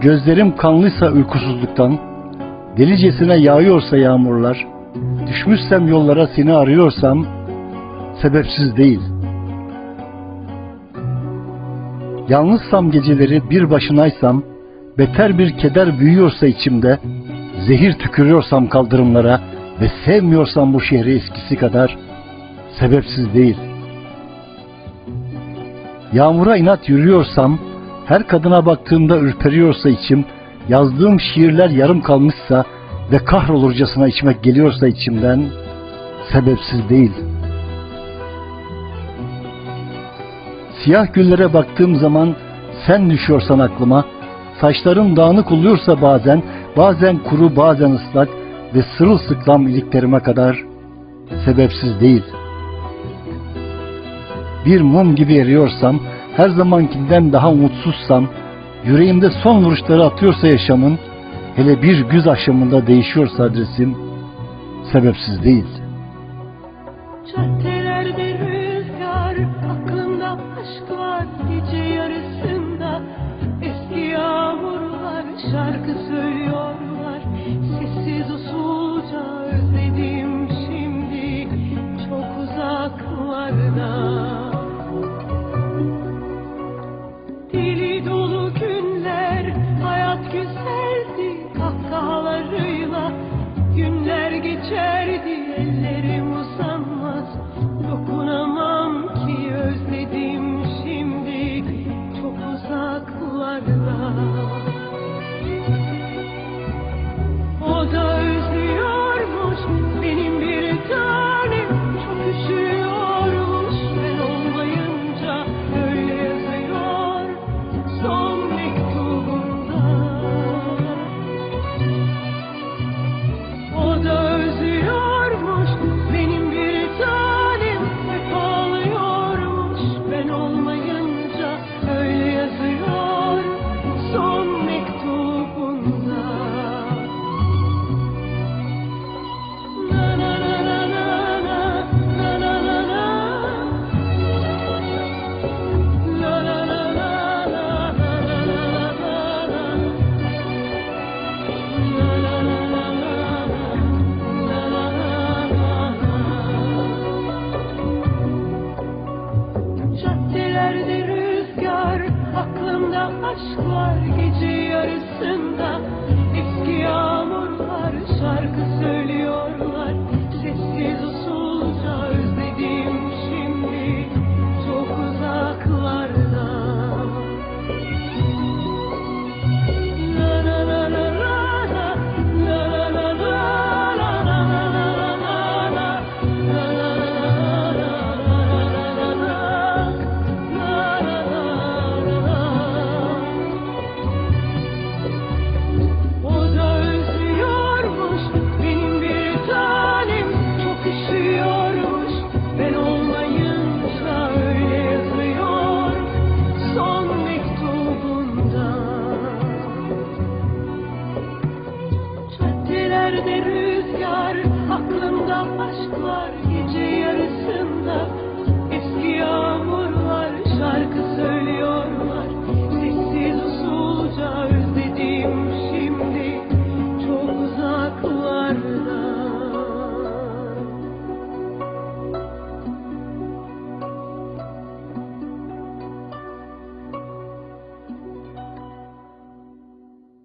Gözlerim kanlıysa uykusuzluktan, delicesine yağıyorsa yağmurlar, düşmüşsem yollara seni arıyorsam, sebepsiz değil. Yalnızsam geceleri bir başınaysam, beter bir keder büyüyorsa içimde, zehir tükürüyorsam kaldırımlara ve sevmiyorsam bu şehri eskisi kadar, sebepsiz değil. Yağmura inat yürüyorsam, her kadına baktığımda ürperiyorsa içim, yazdığım şiirler yarım kalmışsa ve kahrolurcasına içmek geliyorsa içimden, sebepsiz değil. Siyah güllere baktığım zaman sen düşüyorsan aklıma, saçların dağınık oluyorsa bazen, bazen kuru bazen ıslak ve sırılsıklam iliklerime kadar sebepsiz değil. Bir mum gibi eriyorsam, her zamankinden daha umutsuzsam, yüreğimde son vuruşları atıyorsa yaşamın, hele bir güz akşamında değişiyorsa adresim, sebepsiz değil. Geçerdi, ellerim uzanmaz. Dokunamam ki özledim şimdi çok uzaklarda. yağmurlar gece yarısında. Eski yağmurlar şarkısı